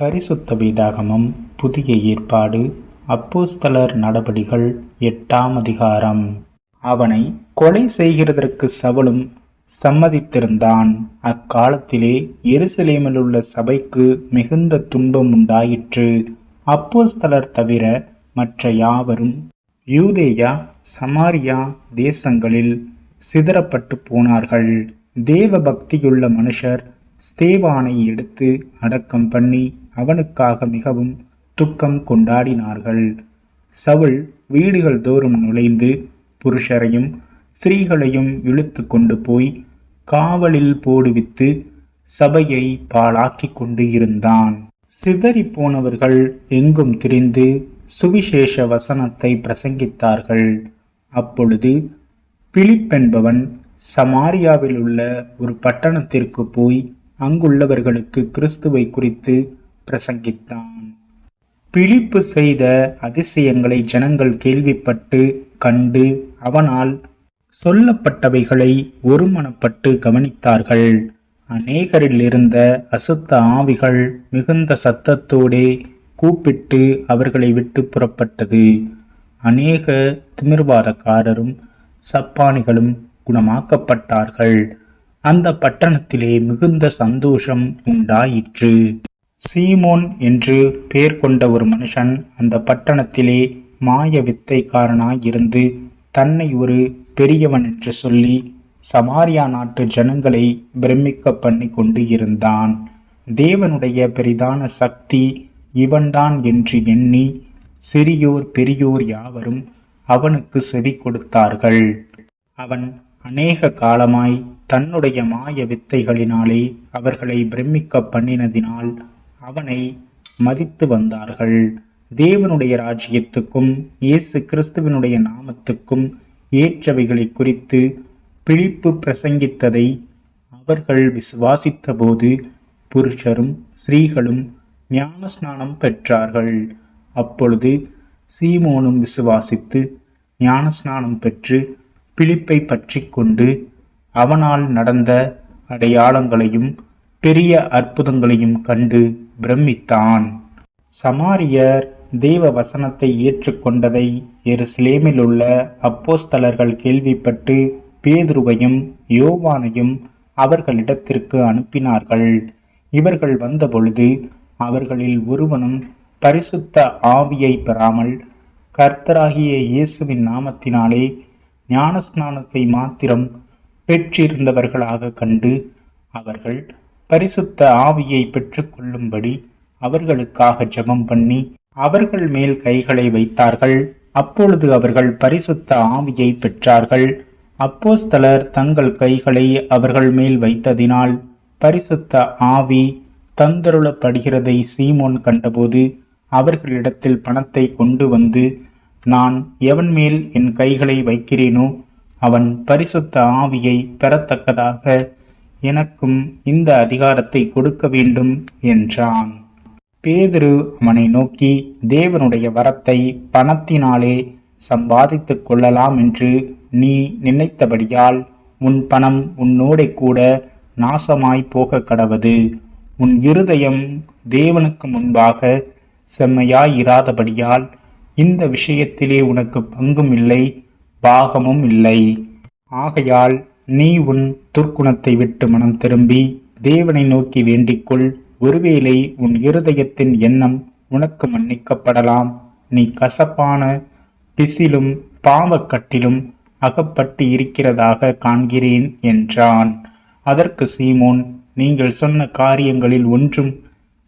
பரிசுத்த வேதாகமம் புதிய ஏற்பாடு அப்போஸ்தலர் நடபடிகள் எட்டாம் அதிகாரம். அவனை கொலை செய்கிறதற்கு சவுலும் சம்மதித்திருந்தான். அக்காலத்திலே எருசலேமில் உள்ள சபைக்கு மிகுந்த துன்பம் உண்டாயிற்று. அப்போஸ்தலர் தவிர மற்ற யாவரும் யூதேயா சமாரியா தேசங்களில் சிதறப்பட்டு போனார்கள். தேவ பக்தியுள்ள மனுஷர் ஸ்தேவானை எடுத்து அடக்கம் பண்ணி அவனுக்காக மிகவும் துக்கம் கொண்டாடினார்கள். சவுல் வீடுகள் தோறும் நுழைந்து புருஷரையும் ஸ்திரீகளையும் இழுத்து கொண்டு போய் காவலில் போடுவித்து சபையை பாழாக்கி கொண்டு இருந்தான். சிதறி போனவர்கள் எங்கும் திரிந்து சுவிசேஷ வசனத்தை பிரசங்கித்தார்கள். அப்பொழுது பிலிப்பென்பவன் சமாரியாவில் உள்ள ஒரு பட்டணத்திற்கு போய் அங்குள்ளவர்களுக்கு கிறிஸ்துவை குறித்து பிரசங்கித்தான். பிழிப்பு செய்த அதிசயங்களை ஜனங்கள் கேள்விப்பட்டு கண்டு அவனால் சொல்லப்பட்டவைகளை ஒருமனப்பட்டு கவனித்தார்கள். அநேகரில் இருந்த அசுத்த ஆவிகள் மிகுந்த சத்தத்தோடே கூப்பிட்டு அவர்களை விட்டு புறப்பட்டது. அநேக திமிர்வாதக்காரரும் சப்பானிகளும் குணமாக்கப்பட்டார்கள். அந்த பட்டணத்திலே மிகுந்த சந்தோஷம் உண்டாயிற்று. சீமோன் என்று பெயர் கொண்ட ஒரு மனுஷன் அந்த பட்டணத்திலே மாய வித்தைக்காரனாயிருந்து தன்னை ஒரு பெரியவன் என்று சொல்லி சமாரியா நாட்டு ஜனங்களை பிரமிக்க பண்ணி கொண்டு இருந்தான். தேவனுடைய பெரிதான சக்தி இவன்தான் என்று எண்ணி சிறியோர் பெரியோர் யாவரும் அவனுக்கு செவி கொடுத்தார்கள். அவன் அநேக காலமாய் தன்னுடைய மாய வித்தைகளினாலே அவர்களை பிரமிக்க பண்ணினதினால் அவனை மதித்து வந்தார்கள். தேவனுடைய ராஜ்யத்துக்கும் இயேசு கிறிஸ்துவனுடைய நாமத்துக்கும் ஏற்றவைகளை குறித்து பிழிப்பு பிரசங்கித்ததை அவர்கள் விசுவாசித்தபோது புருஷரும் ஸ்திரீகளும் ஞானஸ்நானம் பெற்றார்கள். அப்பொழுது சீமோனும் விசுவாசித்து ஞானஸ்நானம் பெற்று பிலிப்பை பற்றி கொண்டு அவனால் நடந்த அடையாளங்களையும் பெரிய அற்புதங்களையும் கண்டு பிரமித்தான். சமாரியர் தேவ வசனத்தை ஏற்றுக்கொண்டதை எருசலேமில் உள்ள அப்போஸ்தலர்கள் கேள்விப்பட்டு பேதுருவையும் யோவானையும் அவர்களிடத்திற்கு அனுப்பினார்கள். இவர்கள் வந்தபொழுது அவர்களில் ஒருவனும் பரிசுத்த ஆவியை பெறாமல் கர்த்தராகிய இயேசுவின் நாமத்தினாலே ஞானஸ்நானத்தை மாத்திரம் பெற்றிருந்தவர்களாக கண்டு அவர்கள் பரிசுத்த ஆவியை பெற்றுக்கொள்ளும்படி அவர்களுக்காக ஜெபம் பண்ணி அவர்கள் மேல் கைகளை வைத்தார்கள். அப்பொழுது அவர்கள் பரிசுத்த ஆவியை பெற்றார்கள். அப்போஸ்தலர் தங்கள் கைகளை அவர்கள் மேல் வைத்ததினால் பரிசுத்த ஆவி தந்தருளப்படுகிறதை சீமோன் கண்டபோது அவர்களிடத்தில் பணத்தை கொண்டு வந்து நான் எவன் மேல் என் கைகளை வைக்கிறேனோ அவன் பரிசுத்த ஆவியை பெறத்தக்கதாக எனக்கும் இந்த அதிகாரத்தை கொடுக்க வேண்டும் என்றான். பேதுரு அவனை நோக்கி தேவனுடைய வரத்தை பணத்தினாலே சம்பாதித்துக் கொள்ளலாம் என்று நீ நினைத்தபடியால் உன் பணம் உன்னோடே கூட நாசமாய் போக கடவது. உன் இருதயம் தேவனுக்கு முன்பாக செம்மையாயிராதபடியால் இந்த விஷயத்திலே உனக்கு பங்கும் இல்லை பாகமும் இல்லை. ஆகையால் நீ உன் துர்க்குணத்தை விட்டு மனம் திரும்பி தேவனை நோக்கி வேண்டிக்கொள். ஒருவேளை உன் இருதயத்தின் எண்ணம் உனக்கு மன்னிக்கப்படலாம். நீ கசப்பான பிசிலும் பாவக்கட்டிலும் அகப்பட்டு இருக்கிறதாக காண்கிறேன் என்றான். அதற்கு சீமோன் நீங்கள் சொன்ன காரியங்களில் ஒன்றும்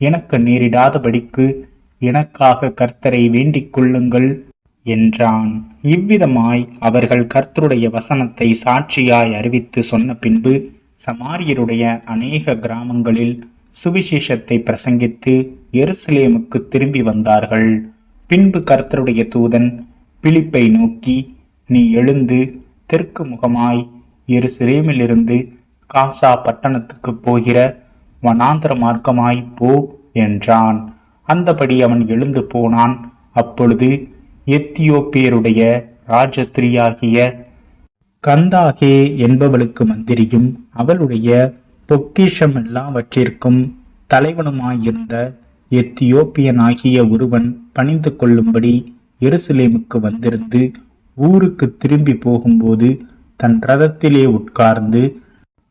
எனக்கு நேரிடாதபடிக்கு எனக்காக கர்த்தரை வேண்டிக் கொள்ளுங்கள் என்றான். இவ்விதமாய் அவர்கள் கர்த்தருடைய வசனத்தை சாட்சியாய் அறிவித்து சொன்ன பின்பு சமாரியருடைய அநேக கிராமங்களில் சுவிசேஷத்தை பிரசங்கித்து எருசலேமுக்கு திரும்பி வந்தார்கள். பின்பு கர்த்தருடைய தூதன் பிலிப்பை நோக்கி நீ எழுந்து தெற்கு முகமாய் எருசலேமிலிருந்து காசா பட்டணத்துக்கு போகிற வனாந்தர மார்க்கமாய் போ என்றான். அந்தபடி அவன் எழுந்து போனான். அப்பொழுது எத்தியோப்பியருடைய ராஜஸ்திரியாகிய கந்தாகே என்பவளுக்கு மந்திரியும் அவளுடைய பொக்கிஷம் எல்லாவற்றிற்கும் தலைவனுமாயிருந்த எத்தியோப்பியனாகிய ஒருவன் பணிந்து கொள்ளும்படி எருசலேமுக்கு வந்திருந்து ஊருக்கு திரும்பி போகும்போது தன் ரதத்திலே உட்கார்ந்து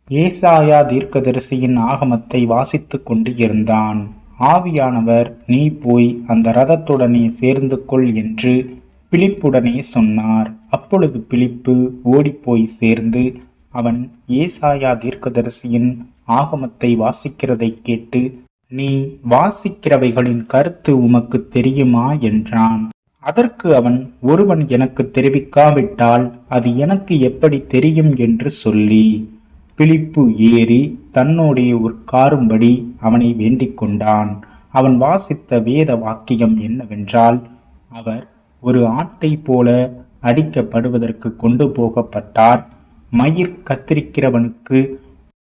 ஏசாயா தீர்க்கதரிசியின் ஆகமத்தை வாசித்து கொண்டு இருந்தான். ஆவியானவர் நீ போய் அந்த ரதத்துடனே சேர்ந்து கொள் என்று பிலிப்புடனே சொன்னார். அப்பொழுது பிலிப்பு ஓடிப்போய் சேர்ந்து அவன் ஏசாயா தீர்க்கதரிசியின் ஆகமத்தை வாசிக்கிறதைக் கேட்டு நீ வாசிக்கிறவைகளின் கருத்து உமக்கு தெரியுமா? என்றான். அதற்கு அவன் ஒருவன் எனக்கு தெரிவிக்காவிட்டால் அது எனக்கு எப்படி தெரியும்? என்று சொல்லி பிலிப்பு ஏறி தன்னோடைய உட்காரும்படி அவனை வேண்டிக் கொண்டான். அவன் வாசித்த வேத வாக்கியம் என்னவென்றால் அவர் ஒரு ஆட்டை போல அடிக்கப்படுவதற்கு கொண்டு போகப்பட்டார். மயிர் கத்திரிக்கிறவனுக்கு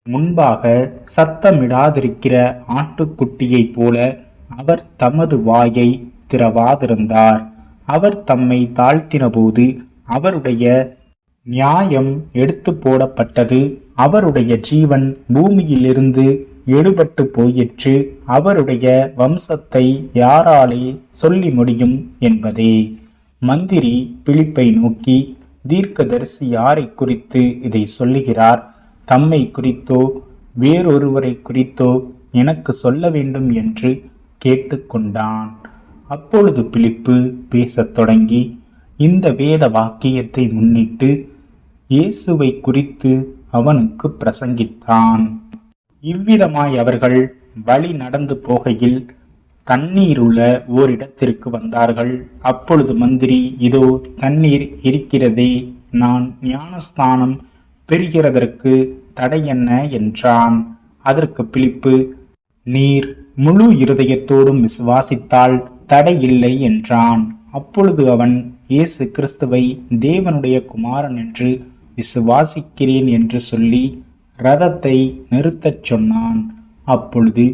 முன்பாக சத்தமிடாதிருக்கிற ஆட்டுக்குட்டியைப் போல அவர் தமது வாயை திறவாதிருந்தார். அவர் தம்மை தாழ்த்தினபோது அவருடைய நியாயம் எடுத்து போடப்பட்டது. அவருடைய ஜீவன் பூமியிலிருந்து எடுபட்டு போயிற்று அவருடைய வம்சத்தை யாராலே சொல்லி முடியும் என்பதே. மந்திரி பிலிப்பை நோக்கி தீர்க்கதரிசி யாரை குறித்து இதை சொல்லுகிறார்? தம்மை குறித்தோ வேறொருவரை குறித்தோ எனக்கு சொல்ல வேண்டும் என்று கேட்டுக்கொண்டான் அப்பொழுது பிலிப்பு பேசத் தொடங்கி இந்த வேத வாக்கியத்தை முன்னிட்டு இயேசுவை குறித்து அவனுக்கு பிரசங்கித்தான். இவ்விதமாய் அவர்கள் வழி நடந்து போகையில் தண்ணீருள்ள ஓரிடத்திற்கு வந்தார்கள். அப்பொழுது மந்திரி இதோ தண்ணீர் இருக்கிறதே நான் ஞானஸ்தானம் பெறுகிறதற்கு தடை என்ன? என்றான். அதற்கு பிலிப்பு நீர் முழு இருதயத்தோடும் விசுவாசித்தால் தடை இல்லை என்றான். அப்பொழுது அவன் இயேசு கிறிஸ்துவை தேவனுடைய குமாரன் என்று விசுவாசிக்கிறேன் என்று சொல்லி ரதத்தை நிறுத்தச் சொன்னான். அப்பொழுது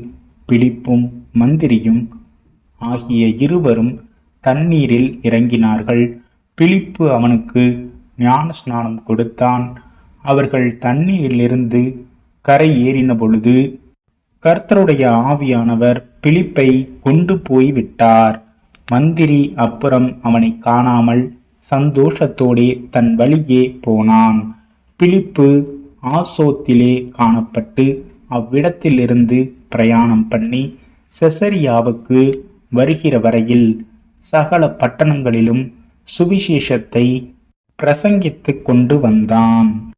பிலிப்பும் மந்திரியும் ஆகிய இருவரும் தண்ணீரில் இறங்கினார்கள். பிலிப்பு அவனுக்கு ஞான ஸ்நானம் கொடுத்தான். அவர்கள் தண்ணீரிலிருந்து கரை ஏறின பொழுது கர்த்தருடைய ஆவியானவர் பிலிப்பை கொண்டு போய் விட்டார் மந்திரி அப்புறம் அவனை காணாமல் சந்தோஷத்தோடே தன் வழியே போனான். பிலிப்பு ஆசோத்திலே காணப்பட்டு அவ்விடத்திலிருந்து பிரயாணம் பண்ணி செசரியாவுக்கு வருகிற வரையில் சகல பட்டணங்களிலும் சுவிசேஷத்தை பிரசங்கித்துக் கொண்டு வந்தான்.